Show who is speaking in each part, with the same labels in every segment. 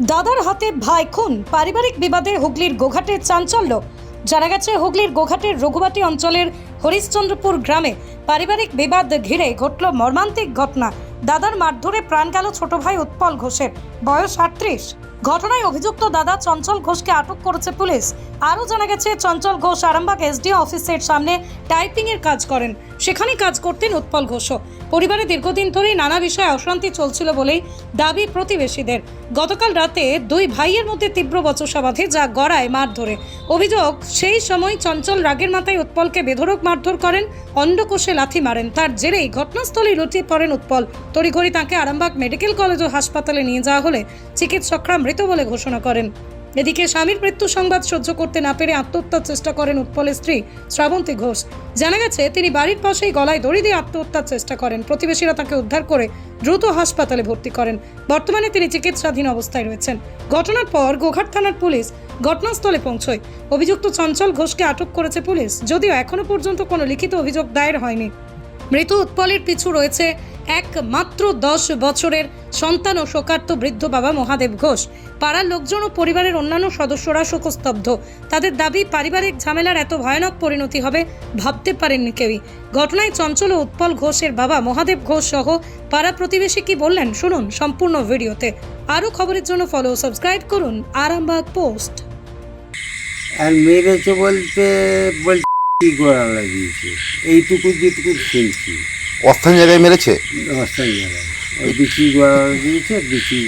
Speaker 1: দাদার হাতে ভাই খুন। পারিবারিক বিবাদে হুগলির গোঘাটে চাঞ্চল্য। জানা গেছে, হুগলির গোঘাটের রঘুবাটি অঞ্চলের হরিশ্চন্দ্রপুর গ্রামে পারিবারিক বিবাদ ঘিরে ঘটল মর্মান্তিক ঘটনা। দাদার মারধরে প্রাণ গেল ছোট ভাই উৎপল ঘোষের। বয়স আটত্রিশ। ঘটনায় অভিযুক্ত দাদা চঞ্চল ঘোষকে আটক করেছে পুলিশ। আরও জানা গেছে, চঞ্চল ঘোষ আরামবাগ এসডিও অফিসের সামনে টাইপিংয়ের কাজ করেন। সেখানে কাজ করতেন উৎপল ঘোষও পরিবারে দীর্ঘদিন ধরেই নানা বিষয়ে অশান্তি চলছিল বলেই দাবি প্রতিবেশীদের। গতকাল রাতে দুই ভাইয়ের মধ্যে তীব্র বচসা বাঁধে, যা গড়ায় মারধরে। অভিযোগ, সেই সময় চঞ্চল রাগের মাথায় উৎপলকে বেধড়ক মারধর করেন, অন্ডকোষে লাথি মারেন। তার জেরেই ঘটনাস্থলে লুটিয়ে পড়েন উৎপল। তড়িঘড়ি তাকে আরামবাগ মেডিকেল কলেজ ও হাসপাতালে নিয়ে যাওয়া হলে চিকিৎসকরা মৃত বলে ঘোষণা করেন। এদিকে স্বামীর মৃত্যু সংবাদ সহ্য করতে না পেরে আত্মহত্যার চেষ্টা করেন উৎপলের স্ত্রী শ্রাবন্তী ঘোষ। জানা গেছে, তিনি বাড়ির পাশেই গলায় দড়ি দিয়ে আত্মহত্যার চেষ্টা করেন। প্রতিবেশীরা তাকে উদ্ধার করে দ্রুত হাসপাতালে ভর্তি করেন। বর্তমানে তিনি চিকিৎসাধীন অবস্থায় রয়েছেন। ঘটনার পর গোঘাট থানার পুলিশ ঘটনাস্থলে পৌঁছয়। অভিযুক্ত চঞ্চল ঘোষকে আটক করেছে পুলিশ, যদিও এখনও পর্যন্ত কোনো লিখিত অভিযোগ দায়ের হয়নি। মৃত উৎপলের পিছু রয়েছে এক মাত্র দশ বছরের সন্তান ও শোকার্ত বৃদ্ধ বাবা মহাদেব ঘোষ। পাড়ার লোকজন ও পরিবারের অন্যান্য সদস্যরা শোকস্তব্ধ। তাদের দাবি, পারিবারিক ঝামেলার এত ভয়ানক পরিণতি হবে ভাবতে পারেননি কেউই। ঘটনায় চঞ্চল ও উৎপল ঘোষের বাবা মহাদেব ঘোষ সহ পাড়া প্রতিবেশী কি বললেন শুনুন সম্পূর্ণ ভিডিওতে। আরও খবরের জন্য ফলো সাবস্ক্রাইব করুন আরামবাগ পোস্ট।
Speaker 2: আর মেরেছে বলতে বলতে কি গোড়া লাগিয়েছে? এইটুকু যেটুকু শুনছি।
Speaker 3: অস্থায়ী জায়গায় মেরেছে?
Speaker 2: অস্থান জায়গায়। ওই বিচি গোড়া বিচি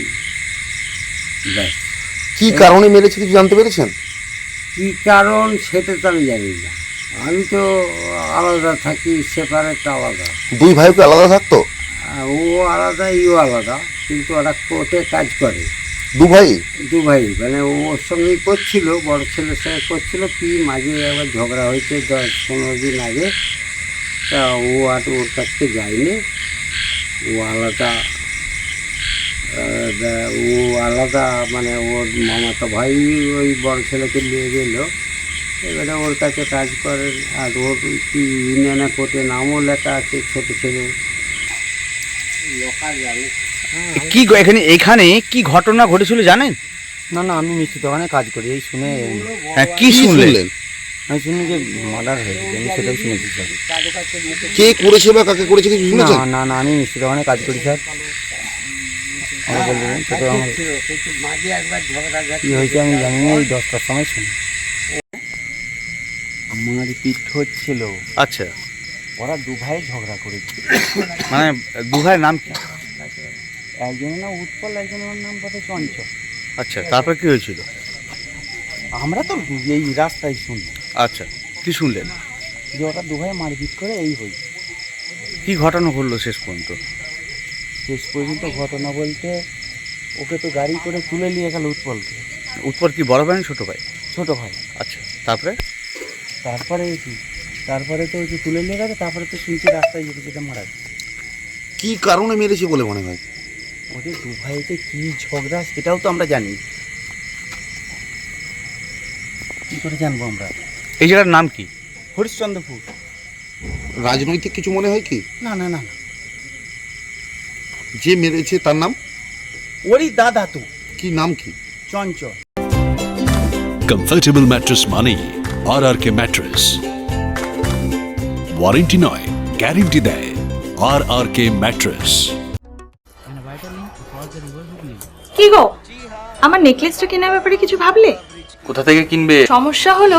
Speaker 2: ব্যাস।
Speaker 3: কি কারণে মেরেছে কিছু জানতে পেরেছেন?
Speaker 2: কী কারণ সেটা তো আমি জানি না। আমি তো আলাদা থাকি সেপারেট আলাদা।
Speaker 3: দুই ভাই ভাইকে আলাদা থাকতো?
Speaker 2: ও আলাদা ইও আলাদা কিন্তু ওরা কোর্টে কাজ করে।
Speaker 3: দু ভাই?
Speaker 2: দু ভাই মানে ও ওর সঙ্গেই করছিল বড় ছেলের সঙ্গে করছিল কি মাঝে আবার ঝগড়া হয়েছে দশ পনেরো দিন আগে। তা ও আর ওর কাছে যায়নি। ও আলাদা ও আলাদা মানে ওর মামাতো ভাই ওই বড় ছেলেকে নিয়ে গেল। এবারে ওর কাছে কাজ করেন আর ওর কি ইউনিয়নে কোর্টে নামও লেখা আছে ছোট ছেলে।
Speaker 4: কি এখানে এখানে কি ঘটনা ঘটেছিল জানেন?
Speaker 5: না না আমি মিষ্টি দোকানে কাজ করি এই শুনে
Speaker 4: হ্যাঁ কি শুনলেন?
Speaker 5: আমি শুনি যে মার্ডার হয়েছে আমি সেটাই শুনেছি স্যার
Speaker 3: কে করেছে বা কাকে করেছে কিছু
Speaker 5: না
Speaker 3: শুনেছেন?
Speaker 5: না না আমি মিষ্টি দোকানে কাজ করি স্যার আমাকে বলবেন সেটা আমার
Speaker 2: মাঝে একবার ঝগড়া
Speaker 5: কী হয়েছে আমি জানি না এই দশটার সময় শুনি। আমার পিঠ হচ্ছিল।
Speaker 4: আচ্ছা।
Speaker 5: ওরা দু ভাই ঝগড়া করেছে।
Speaker 4: মানে দু ভাইয়ের নাম কি?
Speaker 5: একজনের নাম উৎপল একজনের নাম কত চঞ্চল।
Speaker 4: আচ্ছা তারপর কি হয়েছিল?
Speaker 5: আমরা তো এই রাস্তায় শুনি।
Speaker 4: আচ্ছা কি শুনলেন?
Speaker 5: যে ওরা দু ভাই মারপিট করে এই হই।
Speaker 4: কি ঘটনা ঘটলো শেষ পর্যন্ত?
Speaker 5: শেষ পর্যন্ত ঘটনা বলতে ওকে তো গাড়ি করে তুলে নিয়ে গেল উৎপলকে।
Speaker 4: উৎপল কি বড় ভাই না ছোট ভাই?
Speaker 5: ছোট ভাই।
Speaker 4: আচ্ছা তারপরে?
Speaker 5: তারপরে কি? তারপরে তো ওই যে তুলে নিয়ে গেছে তারপরে তো শুনছি রাস্তায় যেতে যেতে মারা গেছে।
Speaker 3: কি কারণে মেরেছে বলে মনে হয়?
Speaker 5: ওদের দু ভাইতে কি ঝগড়া সেটাও তো আমরা জানি। কি করে জানব আমরা?
Speaker 4: এই জায়গার নাম কি?
Speaker 5: হরিশ্চন্দ্রপুর।
Speaker 3: রাজনৈতিক কিছু মনে হয় কি?
Speaker 5: না না না না।
Speaker 3: যে মেরেছে তার নাম?
Speaker 5: ওরই দাদা তো।
Speaker 3: কি নাম কি?
Speaker 5: চঞ্চল।
Speaker 6: কমফর্টেবল ম্যাট্রেস মানেই R R K mattress warranty নয় গ্যারেন্টি দেয় আর আর কে ম্যাট্রেস
Speaker 7: কি গো? আমার নেকলেসটা কেনার ব্যাপারে কিছু ভাবলে?
Speaker 4: কোথা থেকে কিনবে?
Speaker 7: সমস্যা হলো